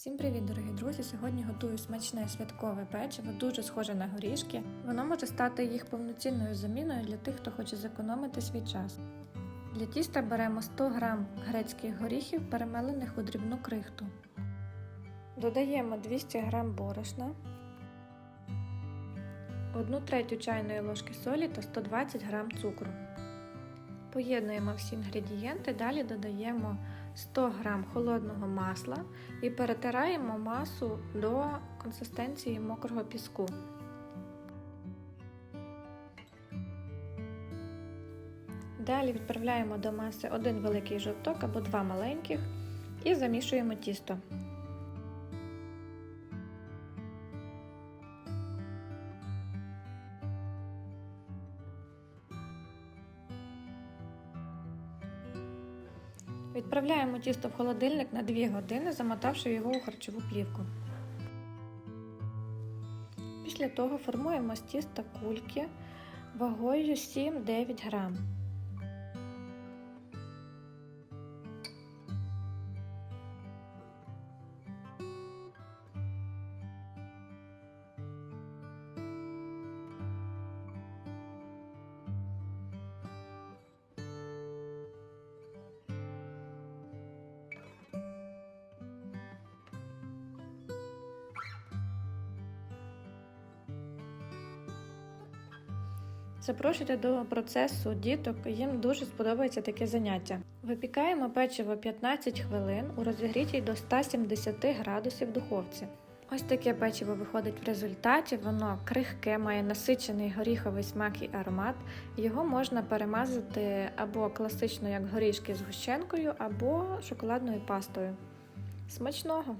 Всім привіт, дорогі друзі! Сьогодні готую смачне святкове печиво, дуже схоже на горішки. Воно може стати їх повноцінною заміною для тих, хто хоче зекономити свій час. Для тіста беремо 100 г грецьких горіхів, перемелених у дрібну крихту. Додаємо 200 г борошна, 1 третю чайної ложки солі та 120 г цукру. Поєднуємо всі інгредієнти, далі додаємо 100 г холодного масла і перетираємо масу до консистенції мокрого піску. Далі відправляємо до маси один великий жовток або два маленьких і замішуємо тісто. Відправляємо тісто в холодильник на 2 години, замотавши його у харчову плівку. Після того формуємо з тіста кульки вагою 7-9 грам. Запрошуйте до процесу діток, їм дуже сподобається таке заняття. Випікаємо печиво 15 хвилин у розігрітій до 170 градусів духовці. Ось таке печиво виходить в результаті, воно крихке, має насичений горіховий смак і аромат. Його можна перемазати або класично як горішки з гущенкою, або шоколадною пастою. Смачного!